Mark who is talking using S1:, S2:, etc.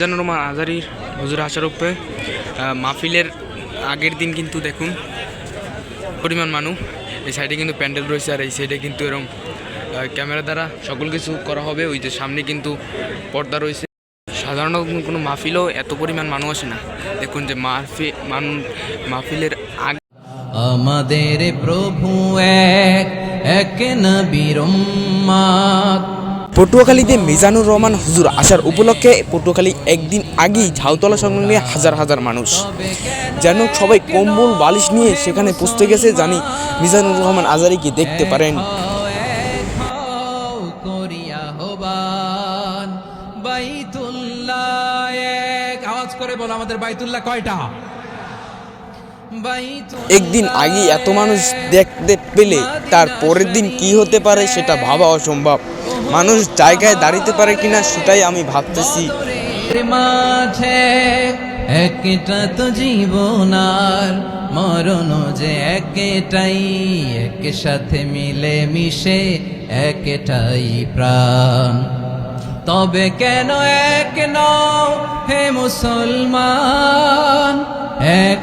S1: মিজানুর রহমান আজারির হুজুর উপরে মাহফিলের আগের দিন কিন্তু দেখুন, পরিমাণ মানুষ এই সাইডে কিন্তু প্যান্ডেল রয়েছে আর এই সাইডে কিন্তু এরকম ক্যামেরা দ্বারা সকল কিছু করা হবে। ওই যে সামনে কিন্তু পর্দা রয়েছে। সাধারণত কোনো মাহফিলও এত পরিমাণ মানুষ আসে না। দেখুন যে মাহফি, মান, মাহফিলের আগে
S2: আমাদের প্রভু এক এক উম্মাদ।
S3: পটুয়াখালীতে মিজানুর রহমান হুজুর আসার উপলক্ষে পটুয়াখালী একদিন আগেই ঝাউতলা সংলগ্নে হাজার হাজার মানুষ। যেন সবাই কম্বল, বালিশ নিয়ে সেখানে পুষতে গেছে জানি মিজানুর রহমান আজারিকে দেখতে পারেন।
S2: আওয়াজ করে আমাদের কয়টা
S3: একদিন আগে এত মানুষ দেখতে পেলে, তার পরের দিন কি হতে পারে সেটা ভাবা অসম্ভব। মানুষ জায়গায় দাঁড়িতে পারে কিনা সেটাই আমি ভাবতেছি।
S2: মাঝে একটা তো জীবন আর মরণ যে একটাই এক সাথে মিলে মিশে একটাই প্রাণ। তবে কেন এক নও হে মুসলমান এক